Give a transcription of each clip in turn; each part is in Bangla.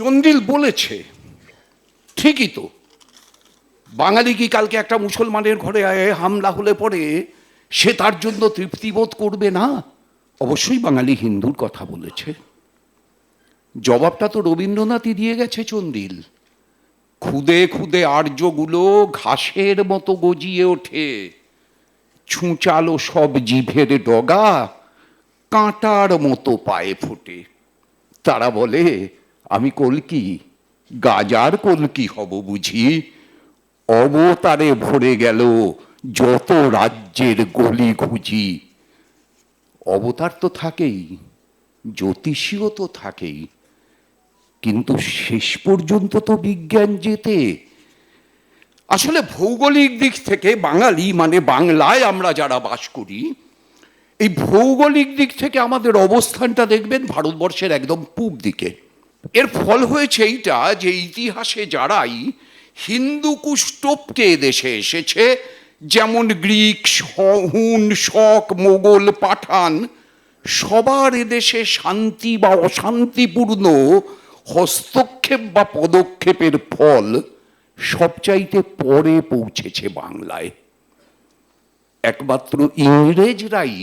চন্দিল বলেছে, ঠিকই তো। বাঙালি কি কালকে একটা মুসলমানের ঘরে হামলা হলে পরে সে তার জন্য তৃপ্তিবোধ করবে না? অবশ্যই বাঙালি হিন্দুর কথা বলেছে। জবাবটা তো রবীন্দ্রনাথই দিয়ে গেছে চন্দিল খুদে খুদে আর্যগুলো ঘাসের মতো গজিয়ে ওঠে। ছুঁচালো সব জিভের ডগা কাঁটার মতো পায়ে ফোটে। তারা বলে আমি কলকি গাজার কলকি হব বুঝি? অবতারে ভরে গেল যত রাজ্যের গলি খুঁজি। অবতার তো থাকেই, জ্যোতিষীও তো থাকেই। কিন্তু শেষ পর্যন্ত তো বিজ্ঞান যেতে আসলে ভৌগোলিক দিক থেকে বাঙালি মানে বাংলায় আমরা যারা বাস করি, এই ভৌগোলিক দিক থেকে আমাদের অবস্থানটা দেখবেন ভারতবর্ষের একদম পূব দিকে। এর ফল হয়েছে এইটা যে ইতিহাসে যারাই হিন্দু কুষ্টপকে দেশে এসেছে, যেমন গ্রিক হুন, শক, মোগল, পাঠান, সবার এদেশে শান্তি বা অশান্তিপূর্ণ হস্তক্ষেপ বা পদক্ষেপের ফল সবচাইতে পরে পৌঁছেছে বাংলায়। একমাত্র ইংরেজরাই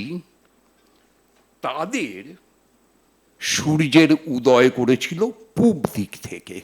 তাদের সূর্যের উদয় করেছিল পূব দিক থেকে।